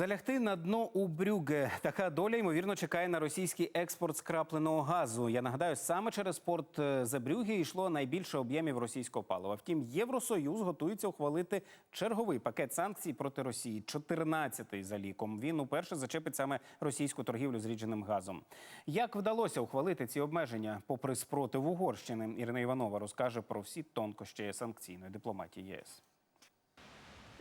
Залягти на дно у Брюгге. Така доля ймовірно чекає на російський експорт скрапленого газу. Я нагадаю, саме через порт е, Забрюгге йшло найбільше об'ємів російського палива. Втім, Євросоюз готується ухвалити черговий пакет санкцій проти Росії, 14-й за ліком. Він уперше зачепить саме російську торгівлю зрідженим газом. Як вдалося ухвалити ці обмеження, попри спротив Угорщини? Ірина Іванова розкаже про всі тонкощі санкційної дипломатії ЄС.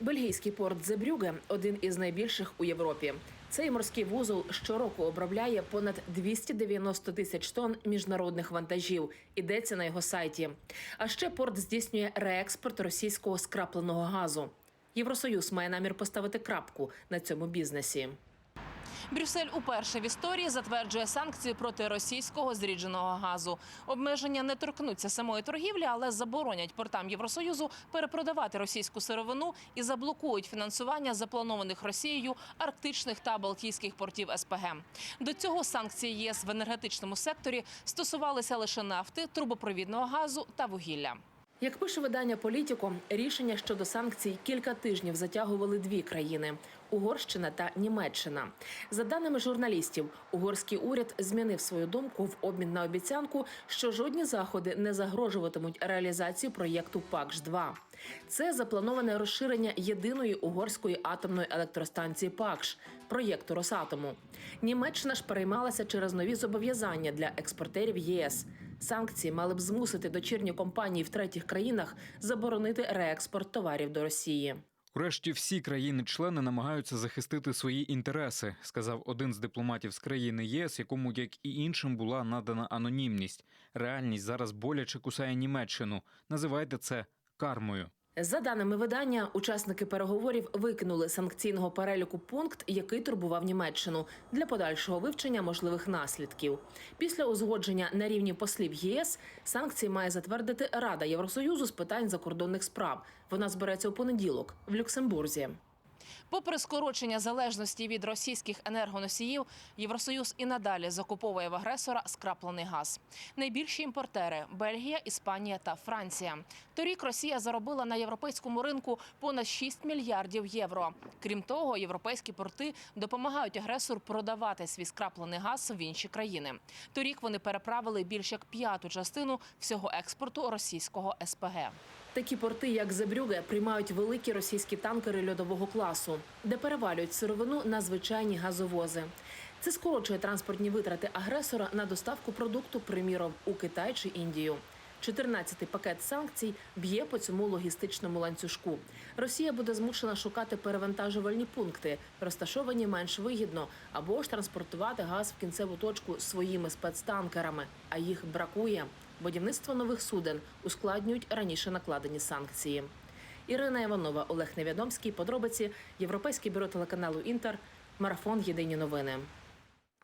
Бельгійський порт Зебрюге один із найбільших у Європі. Цей морський вузол щороку обробляє понад 290 тисяч тонн міжнародних вантажів. Ідеться на його сайті. А ще порт здійснює реекспорт російського скрапленого газу. Євросоюз має намір поставити крапку на цьому бізнесі. Брюссель уперше в історії затверджує санкції проти російського зрідженого газу. Обмеження не торкнуться самої торгівлі, але заборонять портам Євросоюзу перепродавати російську сировину і заблокують фінансування запланованих Росією арктичних та балтійських портів СПГ. До цього санкції ЄС в енергетичному секторі стосувалися лише нафти, трубопровідного газу та вугілля. Як пише видання Політіко, рішення щодо санкцій кілька тижнів затягували дві країни Угорщина та Німеччина. За даними журналістів, угорський уряд змінив свою думку в обмін на обіцянку, що жодні заходи не загрожуватимуть реалізації проєкту ПАКШ 2 Це заплановане розширення єдиної угорської атомної електростанції ПАКШ проєкту Росатому. Німеччина ж переймалася через нові зобов'язання для експортерів ЄС. Санкції мали б змусити дочірні компанії в третіх країнах заборонити реекспорт товарів до Росії. Врешті всі країни-члени намагаються захистити свої інтереси, сказав один з дипломатів з країни ЄС, якому, як і іншим, була надана анонімність. Реальність зараз боляче кусає Німеччину. Називайте це кармою. За даними видання, учасники переговорів викинули санкційного переліку пункт, який турбував Німеччину для подальшого вивчення можливих наслідків. Після узгодження на рівні послів ЄС санкції має затвердити Рада Євросоюзу з питань закордонних справ. Вона збереться у понеділок в Люксембурзі. Попри скорочення залежності від російських енергоносіїв, Євросоюз і надалі закуповує в агресора скраплений газ. Найбільші імпортери Бельгія, Іспанія та Франція. Торік Росія заробила на європейському ринку понад 6 мільярдів євро. Крім того, європейські порти допомагають агресору продавати свій скраплений газ в інші країни. Торік вони переправили більш як п'яту частину всього експорту російського СПГ. Такі порти, як Зебрюге, приймають великі російські танкери льодового класу, де перевалюють сировину на звичайні газовози. Це скорочує транспортні витрати агресора на доставку продукту, приміром, у Китай чи Індію. 14-й пакет санкцій б'є по цьому логістичному ланцюжку. Росія буде змушена шукати перевантажувальні пункти, розташовані менш вигідно, або ж транспортувати газ в кінцеву точку своїми спецтанкерами, а їх бракує. Будівництво нових суден ускладнюють раніше накладені санкції. Ірина Іванова, Олег Невідомський. Подробиці Європейське бюро телеканалу Інтер. Марафон Єдині новини.